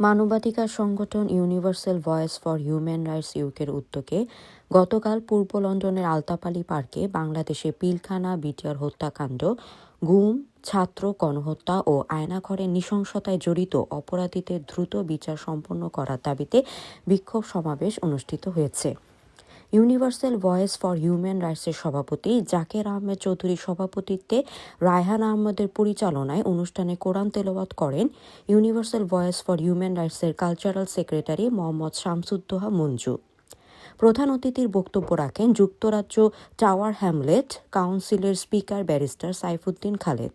মানবাধিকার সংগঠন universal voice for human rights ইউকের উদ্যোগে গতকাল পূর্ব লন্ডনের আলতাপালি পার্কে বাংলাদেশে পিলখানা, বিটিআর হত্যাকাণ্ড, গুম, ছাত্র গণহত্যা ও আয়নাঘরে নৃশংসতায় জড়িত অপরাধীদের দ্রুত বিচার সম্পন্ন করার দাবিতে বিক্ষোভ সমাবেশ অনুষ্ঠিত হয়েছে। ইউনিভার্সাল ভয়েস ফর হিউম্যান রাইটসের সভাপতি জাকের আহমেদ চৌধুরীর সভাপতিত্বে রায়হান আহমদের পরিচালনায় অনুষ্ঠানে কোরআন তেলাওয়াত করেন ইউনিভার্সাল ভয়েস ফর হিউম্যান রাইটসের কালচারাল সেক্রেটারি মোহাম্মদ শামসুদ্দোহা মঞ্জু। প্রধান অতিথির বক্তব্য রাখেন যুক্তরাজ্য টাওয়ার হ্যামলেট কাউন্সিলের স্পিকার ব্যারিস্টার সাইফুদ্দিন খালেদ।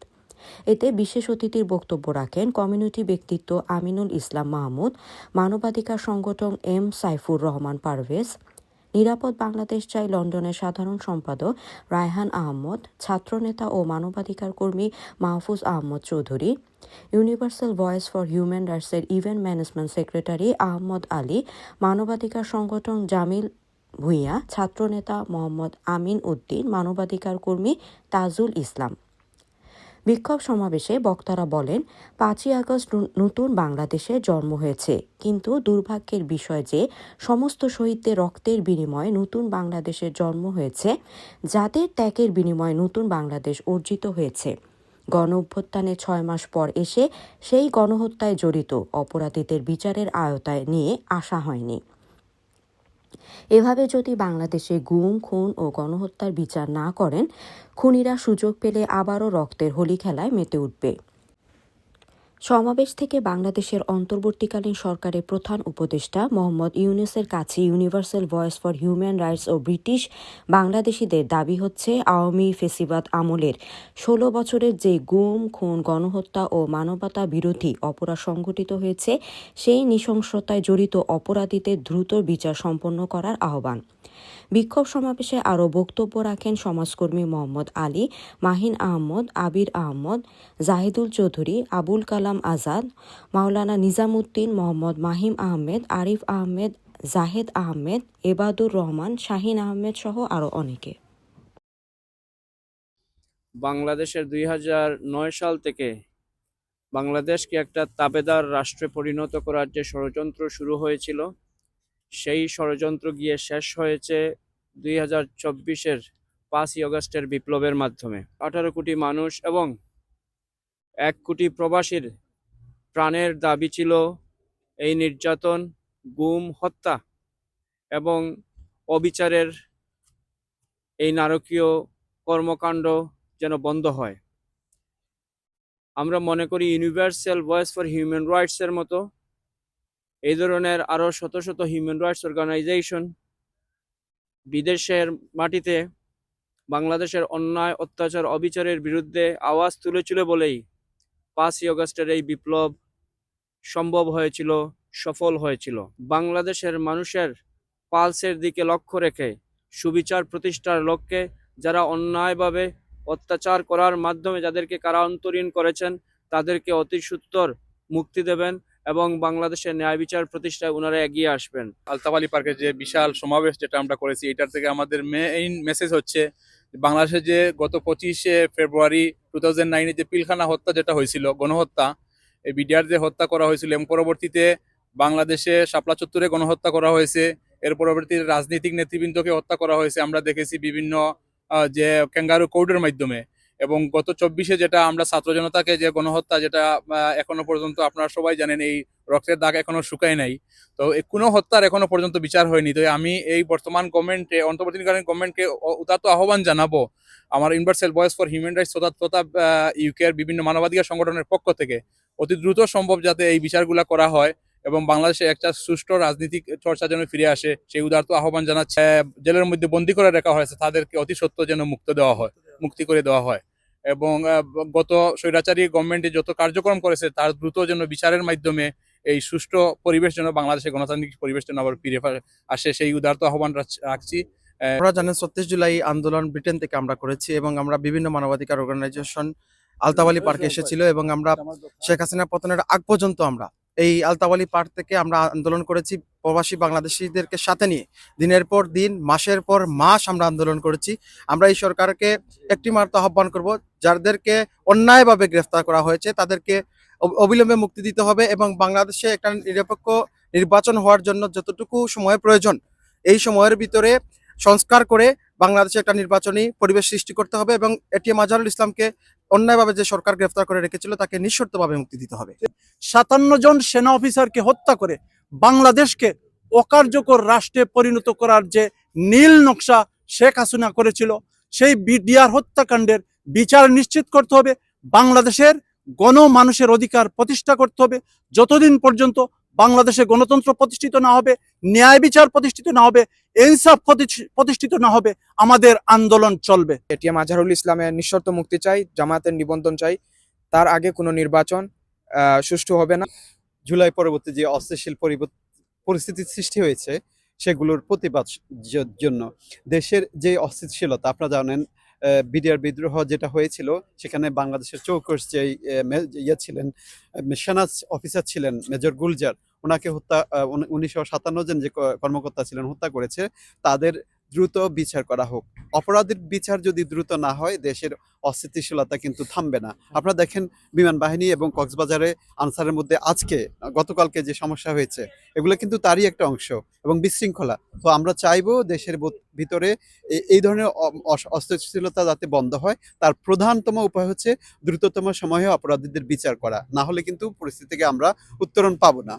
এতে বিশেষ অতিথির বক্তব্য রাখেন কমিউনিটি ব্যক্তিত্ব আমিনুল ইসলাম মাহমুদ, মানবাধিকার সংগঠন এম সাইফুর রহমান পারভেজ নিরাপদ বাংলাদেশ চাই লন্ডনের সাধারণ সম্পাদক রায়হান আহমদ, ছাত্রনেতা ও মানবাধিকার কর্মী Mahfuz Ahmad Chowdhury, universal voice for human রাইটসের event management secretary Ahmad Ali, মানবাধিকার সংগঠন জামিল ভূঁইয়া, ছাত্রনেতা মোহাম্মদ আমিন উদ্দিন, মানবাধিকার কর্মী তাজুল ইসলাম। বিক্ষোভ সমাবেশে বক্তারা বলেন, পাঁচই আগস্ট নতুন বাংলাদেশে জন্ম হয়েছে। কিন্তু দুর্ভাগ্যের বিষয় যে, সমস্ত শহীদদের রক্তের বিনিময়ে নতুন বাংলাদেশের জন্ম হয়েছে, যাদের ত্যাগের বিনিময়ে নতুন বাংলাদেশ অর্জিত হয়েছে। গণ অভ্যুত্থানে ছয় মাস পর এসে সেই গণহত্যায় জড়িত অপরাধীদের বিচারের আয়তায় নিয়ে আসা হয়নি। এভাবে যদি বাংলাদেশে গুম, খুন ও গণহত্যার বিচার না করেন, খুনিরা সুযোগ পেলে আবারও রক্তের হোলি খেলায় মেতে উঠবে। সমাবেশ থেকে বাংলাদেশের অন্তর্বর্তীকালীন সরকারের প্রধান উপদেষ্টা মোহাম্মদ ইউনুসের কাছে universal voice for human rights O British বাংলাদেশিদের দাবি হচ্ছে আওয়ামী ফেসিবাদ আমলের ষোলো বছরের যে গুম, খুন, গণহত্যা ও মানবতা বিরোধী অপরাধ সংঘটিত হয়েছে, সেই নৃশংসতায় জড়িত অপরাধীদের দ্রুত বিচার সম্পন্ন করার আহ্বান। বিক্ষোভ সমাবেশে আরও বক্তব্য রাখেন সমাজকর্মী মোহাম্মদ আলী, মাহিন আহমদ, আবির আহমদ, জাহিদুল চৌধুরী, আবুল কালাম আজাদ, মাওলানা নিজামুদ্দিন মোহাম্মদ মাহিম আহমেদ, আরিফ আহমেদ, জাহেদ আহমেদ, এবাদুর রহমান, শাহিন আহমেদ সহ আরও অনেকে। বাংলাদেশের দুই হাজার নয় সাল থেকে বাংলাদেশকে একটা তাবেদার রাষ্ট্রে পরিণত করার যে ষড়যন্ত্র শুরু হয়েছিল, সেই ষড়যন্ত্র গিয়ে শেষ হয়েছে দুই হাজার চব্বিশের পাঁচই অগস্টের বিপ্লবের মাধ্যমে। আঠারো কোটি মানুষ এবং এক কোটি প্রবাসীর প্রাণের দাবি ছিল এই নির্যাতন, গুম, হত্যা এবং অবিচারের এই নারকীয় কর্মকাণ্ড যেন বন্ধ হয়। আমরা মনে করি ইউনিভার্সাল ভয়েস ফর হিউম্যান রাইটসের মতো এই ধরনের আরও শত শত হিউম্যান রাইটস অর্গানাইজেশন বিদেশের মাটিতে বাংলাদেশের অন্যায়, অত্যাচার, অবিচারের বিরুদ্ধে আওয়াজ তুলেছিল বলেই পাঁচই অগস্টের এই বিপ্লব সম্ভব হয়েছিল, সফল হয়েছিল। বাংলাদেশের মানুষের পালসের দিকে লক্ষ্য রেখে সুবিচার প্রতিষ্ঠার লক্ষ্যে যারা অন্যায়ভাবে অত্যাচার করার মাধ্যমে যাদেরকে কারান্তরীণ করেছেন, তাদেরকে অতি সত্বর মুক্তি দেবেন এবং বাংলাদেশের ন্যায় বিচার প্রতিষ্ঠায় ওনারা এগিয়ে আসবেন। আলতাবালি পার্কে যে বিশাল সমাবেশ যেটা আমরা করেছি, এটার থেকে আমাদের মেইন মেসেজ হচ্ছে, বাংলাদেশে যে গত পঁচিশে ফেব্রুয়ারি টু থাউজেন্ড নাইনে যে পিলখানা হত্যা যেটা হয়েছিল, গণহত্যা এই বিডিআর যে হত্যা করা হয়েছিল, এবং পরবর্তীতে বাংলাদেশে শাপলা চত্বরে গণহত্যা করা হয়েছে, এর পরবর্তীতে রাজনৈতিক নেতৃবৃন্দকে হত্যা করা হয়েছে, আমরা দেখেছি বিভিন্ন যে ক্যাঙ্গারু কোর্টের মাধ্যমে। এবং গত চব্বিশে যেটা আমরা ছাত্র জনতাকে যে গণহত্যা, যেটা এখনও পর্যন্ত আপনারা সবাই জানেন, এই রক্তের দাগ এখনও শুকায় নাই। তো কোনো হত্যার এখনও পর্যন্ত বিচার হয়নি। তো আমি এই বর্তমান গভর্নমেন্টে অন্তর্বর্তীকালীন গভর্নমেন্টকে উদাত্ত আহ্বান জানাব আমার universal voice for human rights তথা তথা ইউকের বিভিন্ন মানবাধিকার সংগঠনের পক্ষ থেকে অতি দ্রুত সম্ভব যাতে এই বিচারগুলো করা হয় এবং বাংলাদেশে একটা সুষ্ঠু রাজনীতিক চর্চা যেন ফিরে আসে, সেই উদার্ত আহ্বান জানাচ্ছে। জেলের মধ্যে বন্দি করে রাখা হয়েছে, তাদেরকে অতি সত্য যেন মুক্ত দেওয়া হয়, মুক্তি করে দেওয়া হয়। এবং গত স্বৈরাচারী গভর্নমেন্টে যত কার্যক্রম করেছে, তার দ্রুত যেন বিচারের মাধ্যমে এই সুষ্ঠু পরিবেশ যেন বাংলাদেশের গণতান্ত্রিক পরিবেশ যেন আবার ফিরে আসে সেই উদারত আহ্বান রাখ- রাখছি। আমরা জানেন ছত্রিশ জুলাই আন্দোলন ব্রিটেন থেকে আমরা করেছি এবং আমরা বিভিন্ন মানবাধিকার অর্গানাইজেশন আলতাবালি পার্কে এসেছিল এবং আমরা শেখ হাসিনা পতনের আগ পর্যন্ত আমরা এই আলতাবালি পার্ক থেকে আমরা আন্দোলন করেছি প্রবাসী বাংলাদেশিদেরকে সাথে নিয়ে। দিনের পর দিন মাসের পর মাস আমরা আন্দোলন করেছি। আমরা এই সরকারকে একটি মাত্র আহ্বান করব যাদেরকে অন্যায়ভাবে গ্রেফতার করা হয়েছে তাদেরকে অবিলম্বে মুক্তি দিতে হবে এবং বাংলাদেশে একটা নিরপেক্ষ নির্বাচন হওয়ার জন্য যতটুকু সময় প্রয়োজন, এই সময়ের ভিতরে সংস্কার করে বাংলাদেশে একটা নির্বাচনী পরিবেশ সৃষ্টি করতে হবে এবং এটিএম আজহারুল ইসলামকে অন্যায়ভাবে যে সরকার গ্রেফতার করে রেখেছিল তাকে নিঃশর্তভাবে মুক্তি দিতে হবে। সাতান্ন জন সেনা অফিসারকে হত্যা করে বাংলাদেশকে অকার্যকর রাষ্ট্রে পরিণত করার যে নীল নকশা শেখ হাসিনা করেছিল, সেই বিডিআর হত্যাকাণ্ডের বিচার নিশ্চিত করতে হবে। বাংলাদেশের গণ মানুষের অধিকার প্রতিষ্ঠা করতে হবে। যতদিন পর্যন্ত বাংলাদেশে গণতন্ত্র প্রতিষ্ঠিত না হবে ন্যায় বিচার প্রতিষ্ঠিত না হবে ইনসাফ প্রতিষ্ঠিত না হবে আমাদের আন্দোলন চলবে। এটিএম আজহারুল ইসলামের নিঃশর্ত মুক্তি চাই জামাতের নিবন্ধন চাই তার আগে কোনো নির্বাচন আহ, সুষ্ঠু হবে না। জুলাই পরবর্তী যে অস্থিতিশীল পরিবর্ত- পরিস্থিতির সৃষ্টি হয়েছে সেগুলোর প্রতিবাদ জন্য দেশের যে অস্থিতিশীলতা আপনারা জানেন বিডিআর বিদ্রোহ যেটা হয়েছিল, সেখানে বাংলাদেশের চৌকস যে ইয়ে ছিলেন সেনা অফিসার ছিলেন মেজর গুলজার। ওনাকে হত্যা উনিশশো সাতান্ন জন যে কর্মকর্তা ছিলেন হত্যা করেছে, তাদের দ্রুত বিচার করা হোক। অপরাধের বিচার যদি দ্রুত না হয়, দেশের অস্থিতিশীলতা কিন্তু থামবে না। আপনারা দেখেন বিমান বাহিনী এবং কক্সবাজারে আনসারের মধ্যে আজকে, গতকালকে যে সমস্যা হয়েছে, এগুলো কিন্তু তারই একটা অংশ এবং বিশৃঙ্খলা। তো আমরা চাইব দেশের ভিতরে এই ধরনের অস্থিতিশীলতা যাতে বন্ধ হয়। তার প্রধানতম উপায় হচ্ছে দ্রুততম সময়ে অপরাধীদের বিচার করা। না হলে কিন্তু পরিস্থিতি থেকে আমরা উত্তরণ পাবো না।